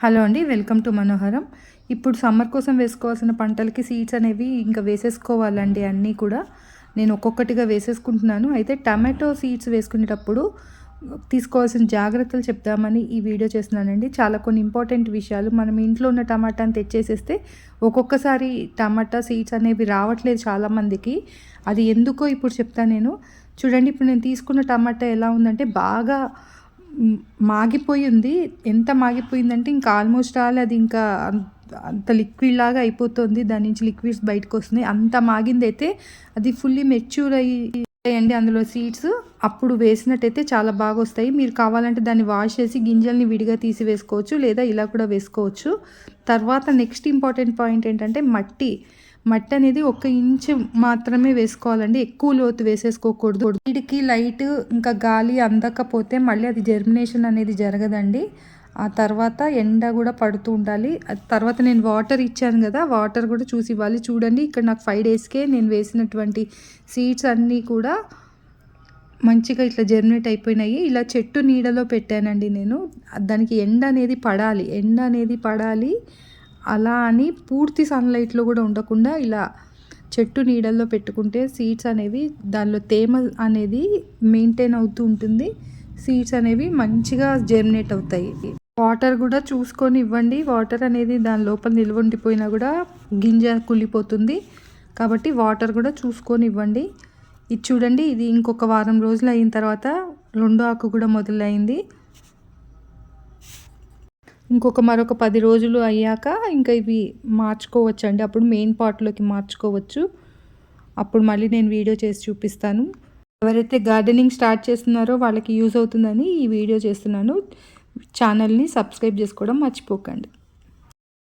Hello అండి welcome to మనోహరం. ఇప్పుడు సమ్మర్ కోసం వేసుకోవాల్సిన పంటలకి సీడ్స్ అనేవి ఇంకా వేసేసుకోవాలండి అన్నీ కూడా. నేను ఒక్కొక్కటిగా వేసేసుకుంటున్నాను. అయితే టమాటో సీడ్స్ వేసుకునేటప్పుడు తీసుకోవాల్సిన జాగ్రత్తలు చెప్దామని ఈ వీడియో చేస్తున్నానండి. చాలా కొన్ని ఇంపార్టెంట్ విషయాలు. మనం ఇంట్లో ఉన్న టమాటాని తెచ్చేసేస్తే ఒక్కొక్కసారి టమాటా సీడ్స్ అనేవి రావట్లేదు చాలామందికి. అది ఎందుకో ఇప్పుడు చెప్తాను నేను. చూడండి ఇప్పుడు నేను తీసుకున్న టమాటా ఎలా ఉందంటే బాగా మాగిపోయింది. ఎంత మాగిపోయిందంటే ఇంకా ఆల్మోస్ట్ ఆల్ అది ఇంకా అంత లిక్విడ్ లాగా అయిపోతుంది. దాని నుంచి లిక్విడ్స్ బయటకు వస్తున్నాయి. అంత మాగింది అయితే అది ఫుల్లీ మెచ్యూర్ అయ్యండి అందులో సీడ్స్. అప్పుడు వేసినట్టయితే చాలా బాగా వస్తాయి. మీరు కావాలంటే దాన్ని వాష్ చేసి గింజల్ని విడిగా తీసి వేసుకోవచ్చు లేదా ఇలా కూడా వేసుకోవచ్చు. తర్వాత నెక్స్ట్ ఇంపార్టెంట్ పాయింట్ ఏంటంటే మట్టి. మట్టి అనేది ఒక ఇంచు మాత్రమే వేసుకోవాలండి. ఎక్కువ లోతు వేసేసుకోకూడదు. వీడికి లైట్ ఇంకా గాలి అందకపోతే మళ్ళీ అది జర్మినేషన్ అనేది జరగదండి. ఆ తర్వాత ఎండ కూడా పడుతూ ఉండాలి. తర్వాత నేను వాటర్ ఇచ్చాను కదా వాటర్ కూడా చూసి ఇవ్వాలి. చూడండి ఇక్కడ నాకు ఫైవ్ డేస్కే నేను వేసినటువంటి సీడ్స్ అన్నీ కూడా మంచిగా ఇట్లా జర్మినేట్ అయిపోయినాయి. ఇలా చెట్టు నీడలో పెట్టానండి నేను. దానికి ఎండ అనేది పడాలి. ఎండ అనేది పడాలి. అలా అని పూర్తి సన్లైట్లో కూడా ఉండకుండా ఇలా చెట్టు నీడల్లో పెట్టుకుంటే సీడ్స్ అనేవి దానిలో తేమ అనేది మెయింటైన్ అవుతూ ఉంటుంది. సీడ్స్ అనేవి మంచిగా జర్మినేట్ అవుతాయి. వాటర్ కూడా చూసుకొని ఇవ్వండి. వాటర్ అనేది దాని లోపల నిల్వ ఉండిపోయినా కూడా గింజ కుళ్ళిపోతుంది. కాబట్టి వాటర్ కూడా చూసుకొని ఇవ్వండి. ఇది చూడండి ఇది ఇంకొక వారం రోజులు అయిన తర్వాత రెండో ఆకు కూడా మొదలైంది. ఇంకొక మరొక పది రోజులు అయ్యాక ఇంకా ఇవి మార్చుకోవచ్చు అండి అప్పుడు మెయిన్ పార్ట్లోకి మార్చుకోవచ్చు. అప్పుడు మళ్ళీ నేను వీడియో చేసి చూపిస్తాను. ఎవరైతే గార్డెనింగ్ స్టార్ట్ చేస్తున్నారో వాళ్ళకి యూజ్ అవుతుందని ఈ వీడియో చేస్తున్నాను. ఛానల్ని సబ్స్క్రైబ్ చేసుకోవడం మర్చిపోకండి.